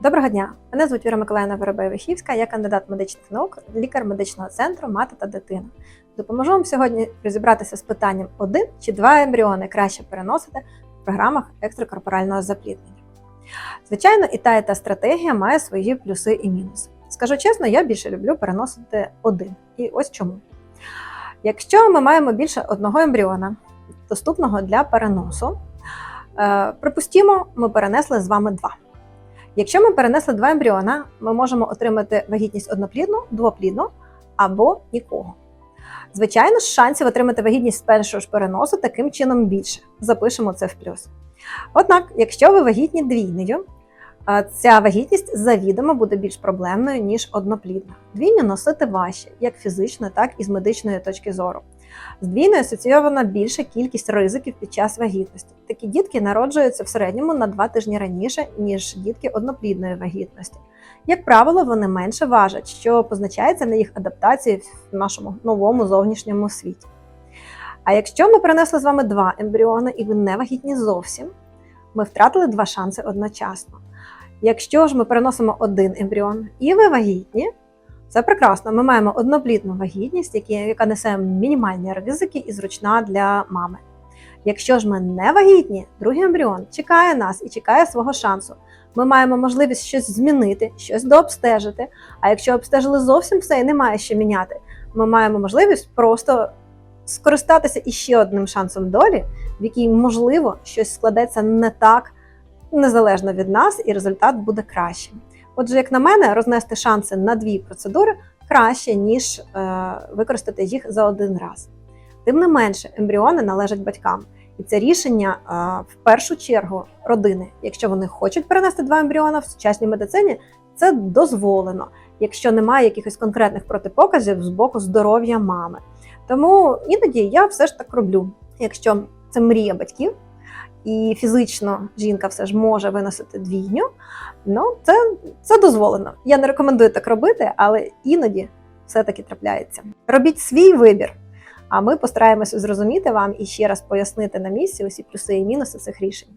Доброго дня! Мене звуть Віра Миколаївна Воробей-Вихівська, я кандидат медичних наук, лікар медичного центру Мати та дитина. Допоможу вам сьогодні розібратися з питанням один чи два ембріони краще переносити в програмах екстракорпорального запліднення. Звичайно, і та, і та стратегія має свої плюси і мінуси. Скажу чесно, я більше люблю переносити один. І ось чому. Якщо ми маємо більше одного ембріона, доступного для переносу, е, припустімо, ми перенесли з вами два. Якщо ми перенесли два ембріона, ми можемо отримати вагітність одноплідну, двоплідну або нікого. Звичайно шансів отримати вагітність з першого ж переносу таким чином більше. Запишемо це в плюс. Однак, якщо ви вагітні двійнею, е, ця вагітність завідомо буде більш проблемною, ніж одноплідна. Двійню носити важче, як фізично, так і з медичної точки зору. З двійною асоційована більша кількість ризиків під час вагітності. Такі дітки народжуються в середньому на два тижні раніше, ніж дітки одноплідної вагітності. Як правило, вони менше важать, що позначається на їх адаптації в нашому новому зовнішньому світі. А якщо ми принесли з вами два ембріони і ви не вагітні зовсім, ми втратили два шанси одночасно. Якщо ж ми переносимо один ембріон і ви вагітні, це прекрасно. Ми маємо одноплідну вагітність, яка несе мінімальні ризики і зручна для мами. Якщо ж ми не вагітні, другий ембріон чекає нас і чекає свого шансу. Ми маємо можливість щось змінити, щось дообстежити. А якщо обстежили зовсім все і немає що міняти, ми маємо можливість просто скористатися іще одним шансом долі, в якій, можливо, щось складеться не так незалежно від нас, і результат буде кращим. Отже, як на мене, рознести шанси на дві процедури краще, ніж е, використати їх за один раз. Тим не менше, ембріони належать батькам. І це рішення е, в першу чергу родини. Якщо вони хочуть перенести два ембріона в сучасній медицині, це дозволено, якщо немає якихось конкретних протипоказів з боку здоров'я мами. Тому іноді я все ж так роблю. Якщо це мрія батьків, і фізично жінка все ж може виносити двійню, ну це, це дозволено. Я не рекомендую так робити, але іноді все-таки трапляється. Робіть свій вибір, а ми постараємося зрозуміти вам і ще раз пояснити на місці усі плюси і мінуси цих рішень.